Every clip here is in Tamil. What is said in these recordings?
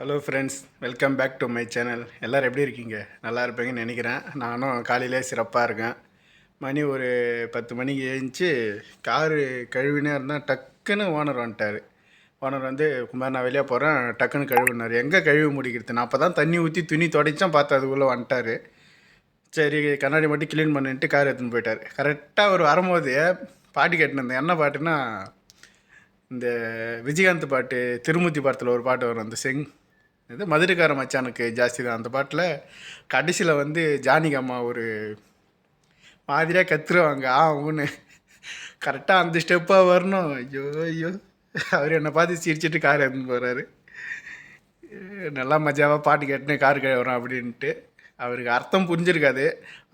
Hello friends welcome back to my channel எல்லோரும் எப்படி இருக்கீங்க? நல்லா இருப்பீங்கன்னு நினைக்கிறேன். நானும் காலையிலே சிறப்பாக இருக்கேன். மணி ஒரு பத்து மணிக்கு எழுந்துச்சு காரு கழுவினே இருந்தால் டக்குன்னு ஓனர் வந்துட்டார். ஓனர் வந்து குமார் நான் வெளியே போகிறேன் டக்குன்னு கழுவினார். எங்கே கழுவி முடிக்கிறது? நான் அப்போ தான் தண்ணி ஊற்றி துணி துடைச்சேன் பார்த்து அதுக்குள்ளே வந்துட்டார். சரி கண்ணாடி மட்டும் க்ளீன் பண்ணிட்டு கார் எடுத்துன்னு போயிட்டார். கரெக்டாக ஒரு வரும்போது பாட்டு கேட்டுன்னு. இருந்தேன் என்ன பாட்டுன்னா இந்த விஜயகாந்த் பாட்டு திருமூர்த்தி படத்தில் ஒரு பாட்டு வரும். அந்த செங் இது மதுரைக்கார மச்சானுக்கு ஜாஸ்தி தான். அந்த பாட்டில் கடைசியில் வந்து ஜானிகம்மா ஒரு மாதிரியாக கத்துருவாங்க. ஆ ஊன்னு. கரெக்டாக அந்த ஸ்டெப்பாக வரணும். ஐயோ ஐயோ. அவர் என்னை பார்த்து சிரிச்சிட்டு கார் எடுத்துன்னு போகிறாரு நல்லா மஜாவாக பாட்டு கேட்டுன்னு கார் கழுவுறோம் அப்படின்ட்டு. அவருக்கு அர்த்தம் புரிஞ்சிருக்காது.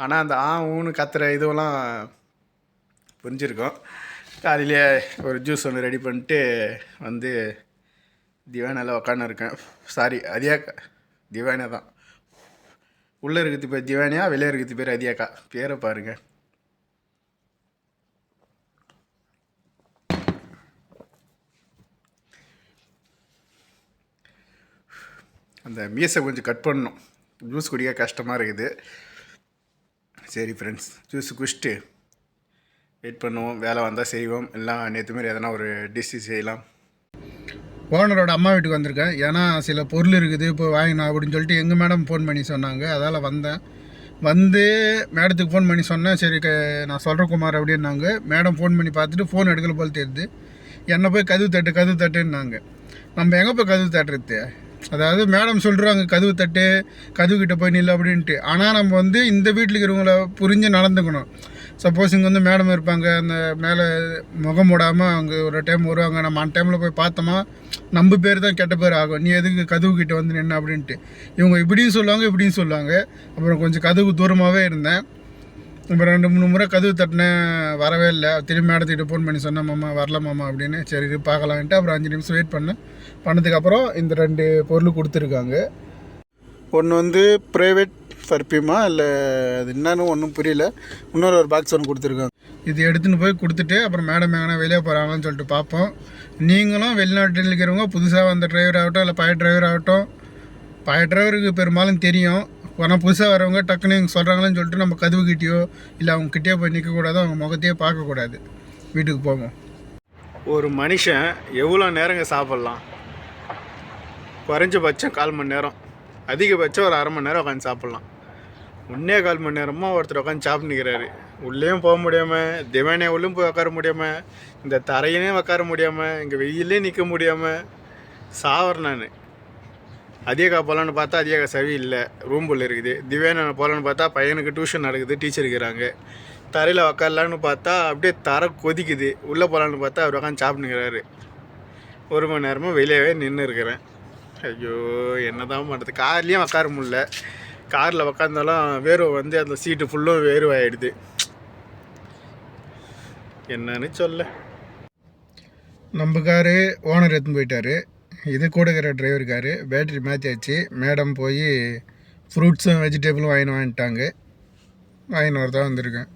ஆனால் அந்த ஆ ஊன்னு கத்துற இதுவெல்லாம் புரிஞ்சிருக்கோம். காலையிலே ஒரு ஜூஸ் ஒன்று ரெடி பண்ணிட்டு வந்து திவானால உக்காந்து இருக்கேன். சாரி அதியாக்கா திவானியா தான். உள்ளே இருக்கிறது பேர் திவானியா வெளியே இருக்கிறது பேர் அதியாக்கா. பேரை பாருங்க. அந்த மீசை கொஞ்சம் கட் பண்ணணும். ஜூஸ் குடிக்க கஷ்டமாக இருக்குது. சரி ஃப்ரெண்ட்ஸ் ஜூஸ் குடிச்சிட்டு வெயிட் பண்ணுவோம். வேலை வந்தால் செய்வோம். எல்லாம் நேற்று மாரி எதனா ஒரு டிஷ்ஷு செய்யலாம். ஓனரோட அம்மா வீட்டுக்கு வந்திருக்கேன். ஏன்னா சில பொருள் இருக்குது இப்போ வாங்கினா அப்படின்னு சொல்லிட்டு எங்கள் மேடம் ஃபோன் பண்ணி சொன்னாங்க. அதால் வந்தேன். வந்து மேடத்துக்கு ஃபோன் பண்ணி சொன்னேன். சரி நான் சொல்கிற குமார் அப்படின்னாங்க. மேடம் ஃபோன் பண்ணி பார்த்துட்டு ஃபோன் எடுக்கல போல் தெரியுது. என்னை போய் கதவு தட்டு கதவு தட்டுன்னாங்க. நம்ம எங்கே போய் கதவு தட்டுறது? அதாவது மேடம் சொல்கிறாங்க கதவு தட்டு கதவு கிட்டே போய் நில்லு அப்படின்ட்டு. ஆனால் நம்ம வந்து இந்த வீட்டில் இருக்கிறவங்கள புரிஞ்சு நடந்துக்கணும். சப்போஸ் இங்கே வந்து மேடம் இருப்பாங்க அந்த மேலே முகம் மூடாமல் அவங்க ஒரு டைம் வருவாங்க. நம்ம அந்த டைமில் போய் பார்த்தோமா நம்ம பேர் தான் கெட்ட பேர் ஆகும். நீ எதுக்கு கதவு கிட்ட வந்து நின்று அப்படின்ட்டு. இவங்க இப்படியும் சொல்லுவாங்க இப்படியும் சொல்லுவாங்க. அப்புறம் கொஞ்சம் கதவு தூரமாகவே இருந்தேன். அப்புறம் ரெண்டு மூணு முறை கதவு தட்டினேன் வரவே இல்லை. திரும்பி மேடத்துக்கிட்ட ஃபோன் பண்ணி சொன்னேன் மாமா வரல மாமா அப்படின்னு. சரி இது பார்க்கலான்ட்டு அப்புறம் அஞ்சு நிமிஷம் வெயிட் பண்ணேன். பண்ணதுக்கப்புறம் இந்த ரெண்டு பொருள் கொடுத்துருக்காங்க. ஒன்று வந்து ப்ரைவேட் பர்ஃப்யூமா இல்லை அது என்னன்னு ஒன்றும் புரியல. இன்னொரு ஒரு பாக்ஸ் ஒன்று கொடுத்துருக்காங்க. இது எடுத்துன்னு போய் கொடுத்துட்டு அப்புறம் மேடம் எங்கன்னா வெளியே போகிறாங்கன்னு சொல்லிட்டு பார்ப்போம் நீங்களும் வெளிநாட்டில் இருக்கிறவங்க புதுசாக வந்த டிரைவர் ஆகட்டும் இல்லை பழைய டிரைவர் ஆகட்டும் பழைய டிரைவருக்கு பெரும்பாலும் தெரியும். ஆனால் புதுசாக வரவங்க டக்குன்னு இவங்க சொல்கிறாங்களேன்னு சொல்லிட்டு நம்ம கதவு கிட்டேயோ இல்லை அவங்க கிட்டேயோ போய் நிற்கக்கூடாது அவங்க முகத்தையே பார்க்கக்கூடாது வீட்டுக்கு போவோம். ஒரு மனுஷன் எவ்வளோ நேரங்க சாப்பிட்லாம்? குறைஞ்சபட்சம் கால் மணி நேரம். அதிகபட்சம் ஒரு அரை மணி நேரம் உட்காந்து சாப்பிட்லாம். ஒன்றே கால் மணி நேரமாக ஒருத்தர் உட்காந்து சாப்பிட்டுக்கிறாரு உள்ளேயும் போக முடியாமல் திவானே உள்ளும் போய் உட்கார முடியாமல் இந்த தரையிலையும் உட்கார முடியாமல் இங்கே வெயிலே நிற்க முடியாமல் சாவர் நான். அதிகா போகலான்னு பார்த்தா அதிகா சவி இல்லை ரூம்புள்ள இருக்குது. திவேன போகலான்னு பார்த்தா பையனுக்கு டியூஷன் நடக்குது டீச்சர் இருக்கிறாங்க. தரையில் உக்காரலான்னு பார்த்தா அப்படியே தரை கொதிக்குது. உள்ளே போகலான்னு பார்த்தா அவர் உட்காந்து சாப்பிட்டுக்கிறாரு ஒரு மணி நேரமாக வெளியவே நின்று இருக்கிறேன் ஐயோ என்ன தான் பண்ணுறது கார்லேயும் உட்கார முடில காரில் உக்காந்தாலும் வேர்வை வந்து அந்த சீட்டு ஃபுல்லும் வேர்வாயிடுது. என்னன்னு சொல்ல. நம்ம காரு ஓனர் எடுத்துன்னு போயிட்டாரு. இது கூட இருக்கிற டிரைவர் காரு. பேட்டரி மாற்றியாச்சு மேடம் போய் ஃப்ரூட்ஸும் வெஜிடபிளும் வாங்கின்னு வாங்கிட்டாங்க. வாங்கின்னு வரதான் வந்திருக்கேன்.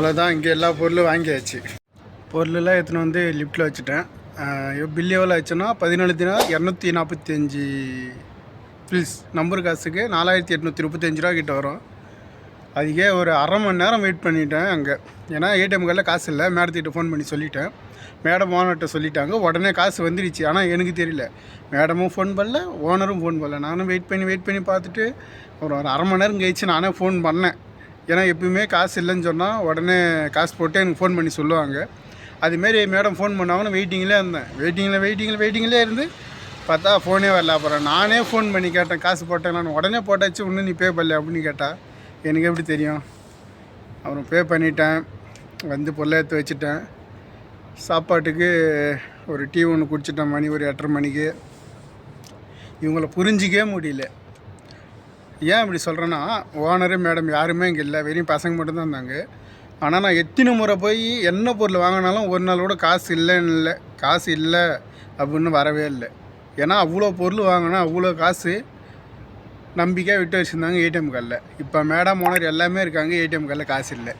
அவ்வளோதான் இங்கே எல்லா பொருளும் வாங்கியாச்சு. பொருளெல்லாம் எடுத்துன்னு வந்து லிஃப்ட்டில் வச்சுட்டேன். பில் எவ்வளோ ஆச்சுன்னா பதினேழு தினம் இரநூத்தி நாற்பத்தி அஞ்சு பில்ஸ் நம்பர் காசுக்கு நாலாயிரத்தி எட்நூற்றி முப்பத்தஞ்சு ரூபா கிட்ட வரும். அதுக்கே ஒரு அரை மணி நேரம் வெயிட் பண்ணிட்டேன் அங்கே. ஏன்னா ஏடிஎம் கார்டில் காசு இல்லை. மேடத்துக்கிட்ட ஃபோன் பண்ணி சொல்லிட்டேன். மேடம் ஓனர்கிட்ட சொல்லிட்டாங்க. உடனே காசு வந்துடுச்சு. ஆனால் எனக்கு தெரியல. மேடமும் ஃபோன் பண்ணல ஓனரும் ஃபோன் பண்ணல. நானும் வெயிட் பண்ணி வெயிட் பண்ணி பார்த்துட்டு ஒரு ஒரு அரை மணி நேரம் கழிச்சு நானே ஃபோன் பண்ணேன். ஏன்னா எப்பயுமே காசு இல்லைன்னு சொன்னால் உடனே காசு போட்டு எனக்கு ஃபோன் பண்ணி சொல்லுவாங்க. அதுமாரி மேடம் ஃபோன் பண்ணாங்கன்னு வெயிட்டிங்கில் இருந்தேன். வெயிட்டிங்கில் வெயிட்டிங்கில் வெயிட்டிங்லேயே இருந்து பார்த்தா ஃபோனே வரல. அப்புறம் நானே ஃபோன் பண்ணி கேட்டேன் காசு போட்டேன் நான் உடனே போட்டாச்சு இன்னும் நீ பே பண்ணல அப்படின்னு கேட்டால் எனக்கு எப்படி தெரியும்? அப்புறம் பே பண்ணிட்டேன். வந்து பொருளை எடுத்து வச்சுட்டேன். சாப்பாட்டுக்கு ஒரு டீ ஒன்று குடிச்சிட்டேன் மணி ஒரு எட்டரை மணிக்கு. இவங்கள புரிஞ்சிக்கவே முடியல. ஏன் இப்படி சொல்கிறேன்னா ஓனரு மேடம் யாருமே இங்கே இல்லை. வெறும் பசங்க மட்டும்தான் இருந்தாங்க. ஆனால் நான் எத்தனை முறை போய் என்ன பொருள் வாங்கினாலும் ஒரு நாள் கூட காசு இல்லைன்னு இல்லை. காசு இல்லை அப்படின்னு வரவே இல்லை. ஏன்னா அவ்வளோ பொருள் வாங்கினா அவ்வளோ காசு நம்பிக்கையாக விட்டு வச்சுருந்தாங்க ஏடிஎம் கார்டில். இப்போ மேடம் ஓனர் எல்லாமே இருக்காங்க ஏடிஎம் கார்டில் காசு இல்லை.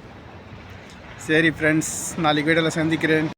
சரி ஃப்ரெண்ட்ஸ் நாளைக்கு வீடியோவில் சந்திக்கிறேன்.